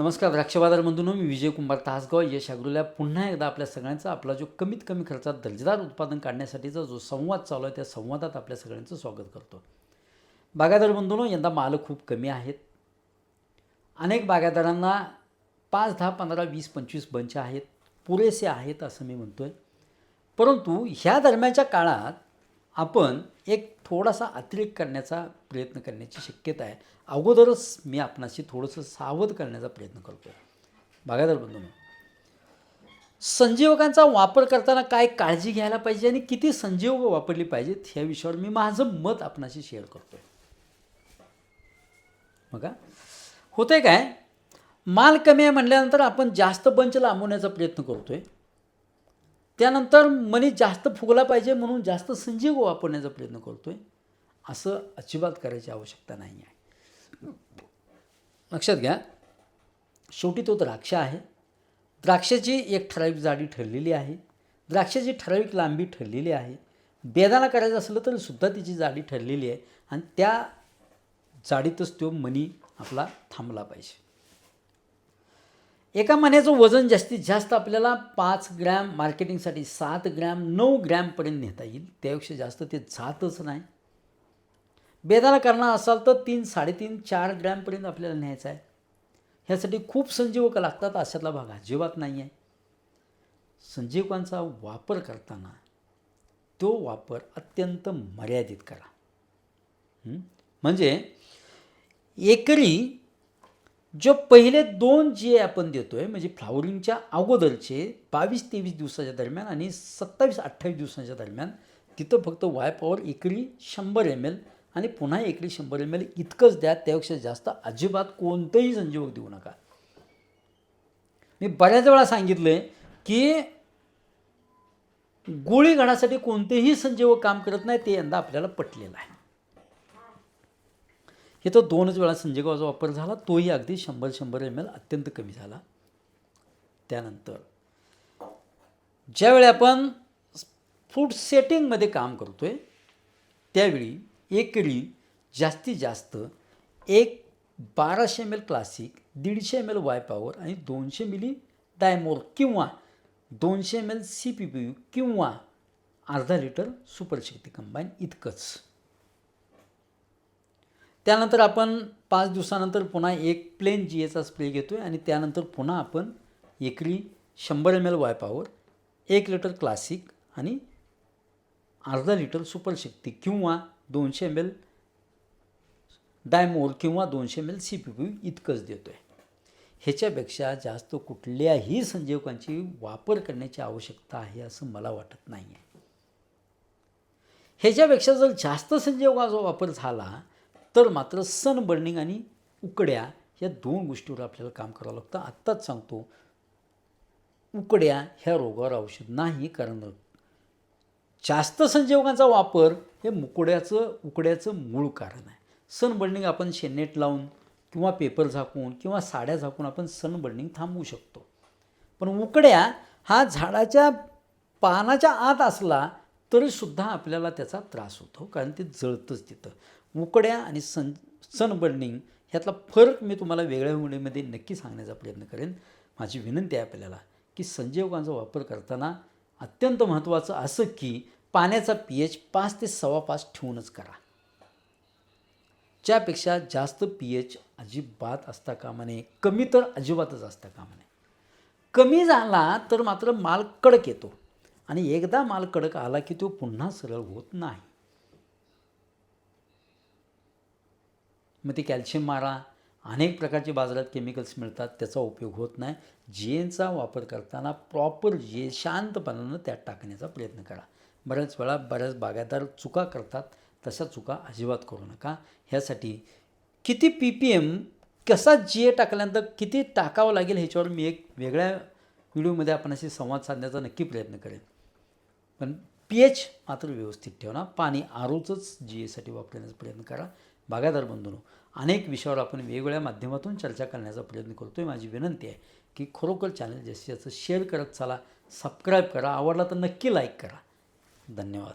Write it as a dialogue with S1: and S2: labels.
S1: नमस्कार द्राक्षबाजार मी विजय कुंभार तासगाव. यश अग्रुल्या पुन्हा एकदा आपल्या सगळ्यांचा आपला जो कमीत कमी खर्चात दर्जेदार उत्पादन काढण्यासाठीचा जो संवाद चालू आहे त्या संवादात आपल्या सगळ्यांचं स्वागत करतो. बागायदार बंधूंनो यंदा माल खूप कमी आहेत. अनेक बागायदारांना पाच दहा पंधरा वीस पंचवीस बंच आहेत. पुरेसे आहेत असं मी म्हणतो आहे परंतु ह्या दरम्यानच्या काळात आपण एक थोडासा अतिरेक करण्याचा प्रयत्न करण्याची शक्यता आहे. अगोदरच मी आपणाशी थोडंसं सावध करण्याचा प्रयत्न करतो बागायदार बंधूंनो. संजीवकांचा वापर करताना काय काळजी घ्यायला पाहिजे आणि किती संजीवक वापरली पाहिजेत ह्या विषयावर मी माझं मत आपणाशी शेअर करतो बघा. होते काय? माल कमी आहे म्हटल्यानंतर आपण जास्त बंच लांबवण्याचा प्रयत्न करतो आहे त्यानंतर मनी जास्त फुगला पाहिजे म्हणून जास्त संजीव वापरण्याचा प्रयत्न करतो आहे असं अजिबात करायची आवश्यकता नाही आहे. लक्षात घ्या शेवटी तो द्राक्ष आहे. द्राक्षाची एक ठराविक जाडी ठरलेली आहे. द्राक्षाची ठराविक लांबी ठरलेली आहे. बेदाना करायचं असलं तरी सुद्धा तिची जाडी ठरलेली आहे आणि त्या जाडीतच तो मनी आपला थांबला पाहिजे. एका मण्याचं वजन जास्तीत जास्त आपल्याला पाच ग्रॅम मार्केटिंगसाठी सात ग्रॅम नऊ ग्रॅमपर्यंत नेता येईल. त्यापेक्षा जास्त ते जातच नाही. बेदाना करणार असाल तर तीन साडेतीन चार ग्रॅमपर्यंत आपल्याला न्यायचं आहे. ह्यासाठी खूप संजीवक लागतात अशातला भाग. अजिबात नाही आहे संजीवकांचा वापर करताना तो वापर अत्यंत मर्यादित करा. म्हणजे एकरी जो पहिले दोन जे आपण देतो आहे म्हणजे फ्लावरिंगच्या अगोदरचे बावीस तेवीस दिवसाच्या दरम्यान आणि सत्तावीस अठ्ठावीस दिवसाच्या दरम्यान तिथं फक्त वाय पॉवर एकरी शंभर एम एल आणि पुन्हा एकरी शंभर एम एल इतकंच द्या त्यापेक्षा जास्त अजिबात कोणतंही संजीवक देऊ नका. मी बऱ्याच वेळा सांगितलं आहे की गोळी घडासाठी कोणतेही संजीवक काम करत नाही ते यंदा आपल्याला पटलेलं आहे. हे तर दोनच वेळा संजीवकाचा वापर झाला. तोही अगदी शंभर शंभर एम एल अत्यंत कमी झाला. त्यानंतर ज्यावेळी आपण फूड सेटिंगमध्ये काम करतो आहे त्यावेळी एकरी जास्तीत जास्त एक बाराशे एम एल क्लासिक दीडशे एम एल वाय पॉवर आणि दोनशे मिली डायमोर किंवा दोनशे M L C P P U किंवा अर्धा लिटर सुपरशक्ती कंबाईन इतकंच. त्यानंतर आपण पाच दिवसानंतर पुन्हा एक प्लेन जी एचा स्प्रे घेतो आहे आणि त्यानंतर पुन्हा आपण एकरी शंभर एम एल वायपावर एक लिटर क्लासिक आणि अर्धा लिटर सुपरशक्ती किंवा दोनशे एम एल डायमोर किंवा दोनशे M L C P P इतकंच देतो आहे ह्याच्यापेक्षा जास्त कुठल्याही संजीवकांची वापर करण्याची आवश्यकता आहे असं मला वाटत नाही आहे ह्याच्यापेक्षा जर जास्त संजीवकाचा वापर झाला तर मात्र सन बर्निंग आणि उकड्या या दोन गोष्टीवर आपल्याला काम करावं लागतं. आत्ताच सांगतो उकड्या ह्या रोगावर औषध नाही कारण जास्त संजीवकांचा वापर हे मुकड्याचं उकड्याचं मूळ कारण आहे. सन बर्निंग आपण शेनेट लावून किंवा पेपर झाकून किंवा साड्या झाकून आपण सन बर्निंग थांबवू शकतो. पण उकड्या हा झाडाच्या पानाच्या आत असला तरीसुद्धा आपल्याला त्याचा त्रास होतो कारण ते जळतंच तिथं. मुकड्या आणि सन सनबर्निंग ह्यातला फरक मी तुम्हाला वेगळ्या मुलीमध्ये नक्की सांगण्याचा प्रयत्न करेन. माझी विनंती आहे आपल्याला की संजीवकांचा वापर करताना अत्यंत महत्त्वाचं असं की पाण्याचा पी एच पाच ते सव्वा पाच ठेवूनच करा. ज्यापेक्षा जास्त पी एच अजिबात असता कामा नये कमी तर अजिबातच असता कामा नये. कमी झाला तर मात्र माल कडक येतो आणि एकदा माल कडक आला की तो पुन्हा सरळ होत नाही. मग ते कॅल्शियम मारा. अनेक प्रकारचे बाजारात केमिकल्स मिळतात. त्याचा उपयोग होत नाही. जीएनचा वापर करताना प्रॉपर जे शांतपणानं त्यात टाकण्याचा प्रयत्न करा. बऱ्याच वेळा बऱ्याच बागायतदार चुका करतात. तशा चुका अजिबात करू नका. ह्यासाठी किती पी पी एम कसा जे टाकल्यानंतर किती टाकावं लागेल ह्याच्यावर मी एक वेगळ्या व्हिडिओमध्ये आपण अशी संवाद साधण्याचा नक्की प्रयत्न करेन. पण पी एच मात्र व्यवस्थित ठेवा पाणी आरोचंच जी एसाठी वापरण्याचा प्रयत्न करा. बागायदार बंधून अनेक विषयावर आपण वेगवेगळ्या माध्यमातून चर्चा करण्याचा प्रयत्न करतो आहे माझी विनंती आहे की खरोखर चॅनल जास्तीत जास्त शेअर करत चला सबस्क्राईब करा. आवडला तर नक्की लाईक करा. धन्यवाद.